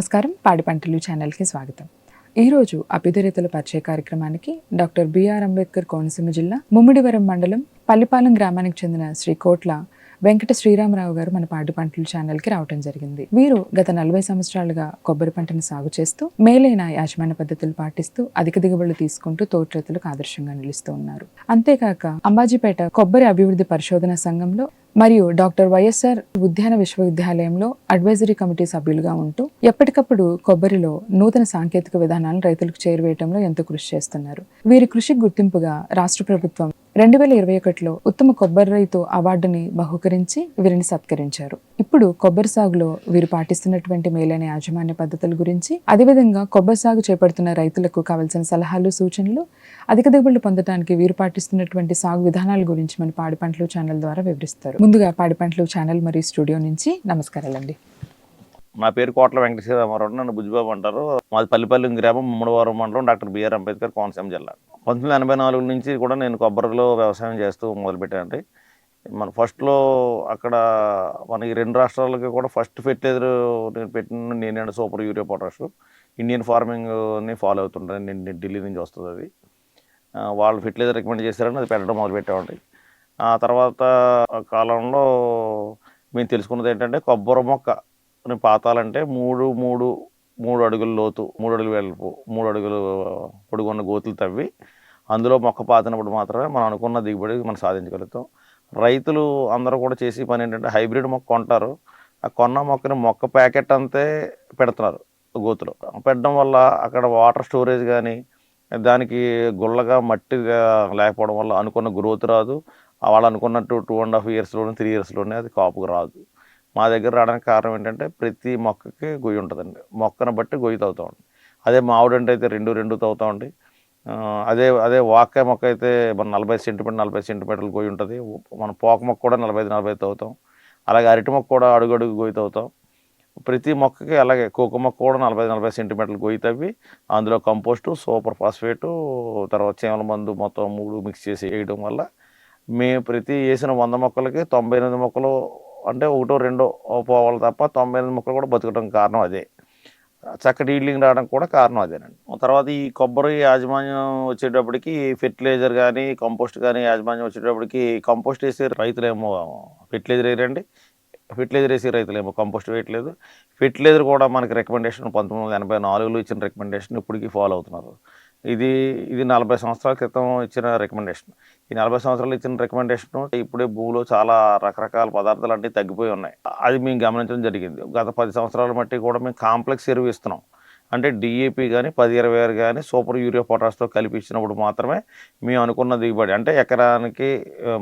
నమస్కారం. పాడి పంటలు ఛానల్కి స్వాగతం. ఈరోజు అభ్యుదరితల పరిచయ కార్యక్రమానికి డాక్టర్ బిఆర్ అంబేద్కర్ కోనసీమ జిల్లా ముమ్మిడివరం మండలం పల్లిపాలెం గ్రామానికి చెందిన శ్రీ కోట్ల వెంకట శ్రీరామరావు గారు మన పాడి పంటలు ఛానల్కి రావడం జరిగింది. వీరు గత నలభై సంవత్సరాలుగా కొబ్బరి పంటను సాగు చేస్తూ మేలైన యాజమాన్య పద్ధతులు పాటిస్తూ అధిక దిగుబడులు తీసుకుంటూ తోటి రైతులకు ఆదర్శంగా నిలుస్తూ ఉన్నారు. అంతేకాక అంబాజీపేట కొబ్బరి అభివృద్ధి పరిశోధన సంఘంలో మరియు డాక్టర్ వైఎస్ఆర్ ఉద్యాన విశ్వవిద్యాలయంలో అడ్వైజరీ కమిటీ సభ్యులుగా ఉంటూ ఎప్పటికప్పుడు కొబ్బరిలో నూతన సాంకేతిక విధానాలను రైతులకు చేరువేయటంలో ఎంతో కృషి చేస్తున్నారు. వీరి కృషికి గుర్తింపుగా రాష్ట్ర ప్రభుత్వం రెండు వేల ఇరవై ఒకటిలో ఉత్తమ కొబ్బరి రైతు అవార్డుని బహుకరించి వీరిని సత్కరించారు. ఇప్పుడు కొబ్బరి సాగులో వీరు పాటిస్తున్నటువంటి మేలైన యాజమాన్య పద్ధతుల గురించి అదేవిధంగా కొబ్బరి సాగు చేపడుతున్న రైతులకు కావలసిన సలహాలు సూచనలు అధిక దిగుబడులు పొందడానికి వీరు పాటిస్తున్నటువంటి సాగు విధానాల గురించి మన పాడి పంటలు ఛానల్ ద్వారా వివరిస్తారు. ముందుగా పాడి పంటలు ఛానల్ మరియు స్టూడియో నుంచి నమస్కారాలండి. నా పేరు కోట్ల వెంకటేశ్వర రామారావు నన్ను బుజ్జిబాబు అంటారు. మాది పల్లిపల్లి గ్రామం మూడవరం మండలం డాక్టర్ బిఆర్ అంబేద్కర్ కోనసీమ జిల్లా. పంతొమ్మిది ఎనభై నాలుగు నుంచి కూడా నేను కొబ్బరిలో వ్యవసాయం చేస్తూ మొదలుపెట్టానండి. మన ఫస్ట్లో అక్కడ మనకి రెండు రాష్ట్రాలకి కూడా ఫస్ట్ ఫెర్టిలైజర్ నేను పెట్టిన నేను సూపర్ యూరియా పొటాష్. ఇండియన్ ఫార్మింగ్ని ఫాలో అవుతుంటాను. నేను ఢిల్లీ నుంచి వస్తుంది అది. వాళ్ళు ఫెర్టిలైజర్ రికమెండ్ చేశారని అది పెట్టడం మొదలుపెట్టామండి. ఆ తర్వాత కాలంలో మేము తెలుసుకున్నది ఏంటంటే కొబ్బరి మొక్క. పాతాలంటే మూడు మూడు మూడు అడుగుల లోతు మూడు అడుగులు వెడల్పు మూడు అడుగులు పొడుగున్న గోతులు తవ్వి అందులో మొక్క పాతినప్పుడు మాత్రమే మనం అనుకున్న దిగుబడి మనం సాధించగలుగుతాం. రైతులు అందరూ కూడా చేసే పని ఏంటంటే హైబ్రిడ్ మొక్క కొంటారు. ఆ కొన్న మొక్కని మొక్క ప్యాకెట్ అంతే పెడుతున్నారు గోతులో. పెట్టడం వల్ల అక్కడ వాటర్ స్టోరేజ్ కానీ దానికి గుల్లగా మట్టిగా లేకపోవడం వల్ల అనుకున్న గ్రోత్ రాదు. వాళ్ళు అనుకున్నట్టు టూ అండ్ హాఫ్ ఇయర్స్లోనే త్రీ ఇయర్స్లోనే అది కాపుకు రాదు. మా దగ్గర రావడానికి కారణం ఏంటంటే ప్రతి మొక్కకి గొయ్యి ఉంటుందండి. మొక్కను బట్టి గొయ్యి తవ్వుతూ ఉంది అదే మామిడి అంటే అయితే రెండు రెండు తవ్వుతూ ఉండి అదే అదే వాకాయ మొక్క అయితే మన నలభై సెంటీమీటర్ నలభై సెంటీమీటర్లు గొయ్యి ఉంటుంది. మన పోక మొక్క కూడా నలభై ఐదు నలభై తవ్వుతాం. అలాగే అరటి మొక్క కూడా అడుగు అడుగు గొయ్యి తవ్వుతాం. ప్రతి మొక్కకి అలాగే కోక మొక్క కూడా నలభై నలభై సెంటీమీటర్లు గొయ్యి తవ్వి అందులో కంపోస్టు సూపర్ ఫాస్ఫేటు తర్వాత చీమల మందు మొత్తం మూడు మిక్స్ చేసి వేయడం వల్ల మేము ప్రతి వేసిన వంద మొక్కలకి తొంభై ఎనిమిది మొక్కలు అంటే ఒకటో రెండో పోవాలి తప్ప తొంభై ఎనిమిది మొక్కలు కూడా బతకడం కారణం అదే. చక్కటి ఈల్డింగ్ రావడానికి కూడా కారణం అదేనండి. తర్వాత ఈ కొబ్బరి యాజమాన్యం వచ్చేటప్పటికి ఫెర్టిలైజర్ కానీ కంపోస్ట్ కానీ యాజమాన్యం వచ్చేటప్పటికి కంపోస్ట్ వేసే రైతులేమో ఫెర్టిలైజర్ వేయరండి. ఫెర్టిలైజర్ వేసే రైతులేమో కంపోస్ట్ వేయట్లేదు. ఫెర్టిలైజర్ కూడా మనకి రికమెండేషన్ పంతొమ్మిది వందల ఎనభై నాలుగులో ఇచ్చిన రికమెండేషన్ ఇప్పటికీ ఫాలో అవుతున్నారు. ఇది ఇది నలభై సంవత్సరాల క్రితం ఇచ్చిన రికమెండేషన్ ఈ నలభై సంవత్సరాలు ఇచ్చిన రికమెండేషన్ ఇప్పుడే భూమిలో చాలా రకరకాల పదార్థాలు అన్నీ తగ్గిపోయి ఉన్నాయి. అది మేము గమనించడం జరిగింది. గత పది సంవత్సరాల మట్టి కూడా మేము కాంప్లెక్స్ ఎరువు ఇస్తున్నాం. అంటే డిఏపి కానీ పది ఇరవై ఆరు కానీ సూపర్ యూరియా పొటాస్తో కలిపి ఇచ్చినప్పుడు మాత్రమే మేము అనుకున్న దిగుబడి. అంటే ఎకరానికి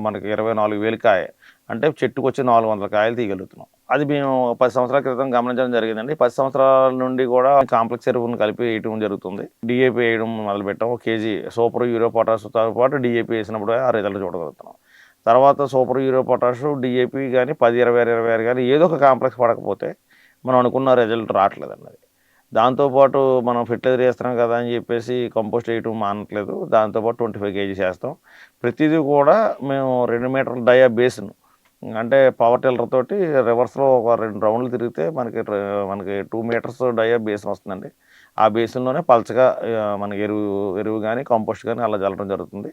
మనకి ఇరవై నాలుగు వేలు కాయ. అంటే చెట్టుకు వచ్చి నాలుగు వందల కాయలు తీయగలుగుతున్నాం. అది మేము పది సంవత్సరాల క్రితం గమనించడం జరిగిందండి. పది సంవత్సరాల నుండి కూడా కాంప్లెక్స్ ఎరువును కలిపి వేయటం జరుగుతుంది. డిఏపి వేయడం మొదలుపెట్టాం ఒక కేజీ సూపర్ యూరియో పొటాస్తో పాటు డిఏపి వేసినప్పుడు ఆ రిజల్ట్ చూడగలుగుతున్నాం. తర్వాత సూపర్ యూరియో పొటాష్ డిఏపి కానీ పది ఇరవై ఆరు ఇరవై ఆరు కానీ ఏదో ఒక కాంప్లెక్స్ పడకపోతే మనం అనుకున్న రిజల్ట్ రావట్లేదు అన్నది దాంతోపాటు మనం ఫెర్టిలైజర్ వేస్తున్నాం కదా అని చెప్పేసి కంపోస్ట్ వేయటం మానట్లేదు. దాంతోపాటు ట్వంటీ ఫైవ్ కేజీస్ వేస్తాం. ప్రతిదీ కూడా మేము రెండు మీటర్ల డయా బేస్ను అంటే పవర్ టిల్లర్ తోటి రివర్స్లో ఒక రెండు రౌండ్లు తిరిగితే మనకి మనకి టూ మీటర్స్ డయా బేసిన్ వస్తుందండి. ఆ బేసిన్లోనే పలచగా మన మనకి ఎరువు ఎరువు కానీ కంపోస్ట్ కానీ అలా చల్లడం జరుగుతుంది.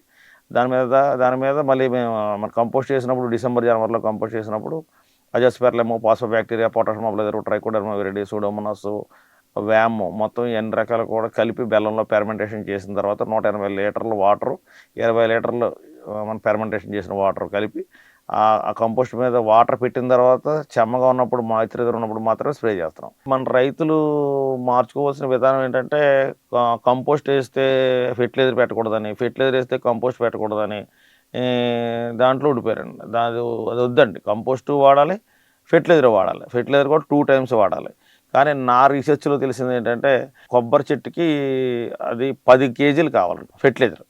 దాని మీద దాని మీద మళ్ళీ మేము మన కంపోస్ట్ చేసినప్పుడు డిసెంబర్ జనవరిలో కంపోస్ట్ చేసినప్పుడు అజస్పెర్లెమో Paso bacteria potassium mobilizer Trichoderma viride Pseudomonas VAM మొత్తం ఎన్ని రకాలు కూడా కలిపి బెల్లంలో పెర్మెంటేషన్ చేసిన తర్వాత నూట ఎనభై లీటర్ల వాటరు ఇరవై లీటర్లు మనం పెర్మెంటేషన్ చేసిన వాటర్ కలిపి ఆ కంపోస్ట్ మీద వాటర్ పెట్టిన తర్వాత చెమ్మగా ఉన్నప్పుడు మాయిశ్చరైజర్ ఉన్నప్పుడు మాత్రమే స్ప్రే చేస్తాం మన రైతులు మార్చుకోవాల్సిన విధానం ఏంటంటే కంపోస్ట్ వేస్తే ఫెర్టిలైజర్ పెట్టకూడదని ఫెర్టిలైజర్ వేస్తే కంపోస్ట్ పెట్టకూడదని దాంట్లో ఉడిపోయారండి. దాని అది వద్దండి. కంపోస్ట్ వాడాలి ఫెర్టిలైజర్ వాడాలి. ఫెర్టిలైజర్ కూడా టూ టైమ్స్ వాడాలి. కానీ నా రీసెర్చ్లో తెలిసింది ఏంటంటే కొబ్బరి చెట్టుకి అది పది కేజీలు కావాలండి ఫెర్టిలైజర్.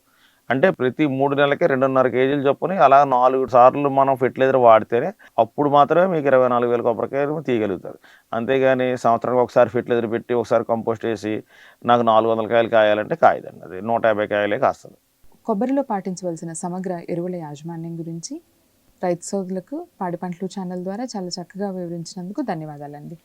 అంటే ప్రతి మూడు నెలలకి రెండున్నర కేజీలు చొప్పుని అలా నాలుగు సార్లు మనం ఫెర్టిలైజర్ వాడితేనే అప్పుడు మాత్రమే మీకు ఇరవై నాలుగు వేల కొబ్బరికాయలు తీయగలుగుతారు. అంతేగాని సంవత్సరానికి ఒకసారి ఫెర్టిలైజర్ పెట్టి ఒకసారి కంపోస్ట్ వేసి నాకు నాలుగు వందల కాయలు కాయాలంటే కాయదండి అది. నూట యాభై కాయలే కాస్తుంది. కొబ్బరిలో పాటించవలసిన సమగ్ర ఎరువుల యాజమాన్యం గురించి రైతు సోదరులకు పాడి పంటలు ఛానల్ ద్వారా చాలా చక్కగా వివరించినందుకు ధన్యవాదాలండి.